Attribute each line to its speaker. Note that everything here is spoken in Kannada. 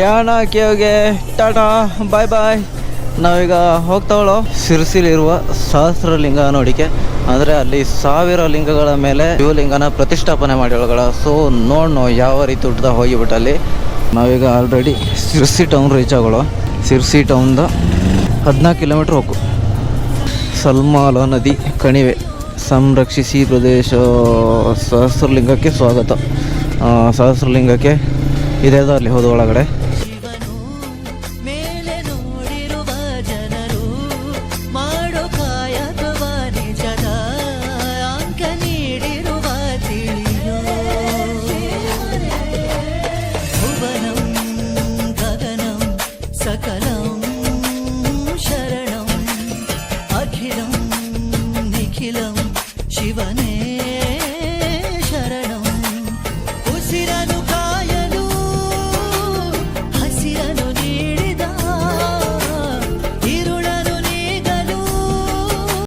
Speaker 1: ಯಾಣ ಕೇವ್ಗೆ ಟಾಟಾ, ಬಾಯ್ ಬಾಯ್. ನಾವೀಗ ಹೋಗ್ತಾವಳು? ಸಿರ್ಸಿಲಿರುವ ಸಹಸ್ರಲಿಂಗ ನೋಡಿಕೆ. ಅಂದರೆ ಅಲ್ಲಿ ಸಾವಿರ ಲಿಂಗಗಳ ಮೇಲೆ ಶಿವಲಿಂಗನ ಪ್ರತಿಷ್ಠಾಪನೆ ಮಾಡಿರೋಗಳ ಸೊ ನೋಡೋ ಯಾವ ರೀತಿ ಹುಟ್ಟದ ಹೋಗಿಬಿಟ್ಟಲ್ಲಿ ನಾವೀಗ ಆಲ್ರೆಡಿ ಸಿರ್ಸಿ ಟೌನ್ ರೀಚ್ ಆಗೋಳು. ಸಿರ್ಸಿ ಟೌನ್ದ ಹದಿನಾಲ್ಕು ಕಿಲೋಮೀಟ್ರ್ ಹೋಗು ಸಲ್ಮಾಲ ನದಿ ಕಣಿವೆ ಸಂರಕ್ಷಿಸಿ ಪ್ರದೇಶ ಸಹಸ್ರಲಿಂಗಕ್ಕೆ ಸ್ವಾಗತ. ಸಹಸ್ರಲಿಂಗಕ್ಕೆ ಇದೆ ಅಲ್ಲಿ ಹೋದ ಒಳಗಡೆ.
Speaker 2: सकलं शरणम् अखिलं निखिलं शिवने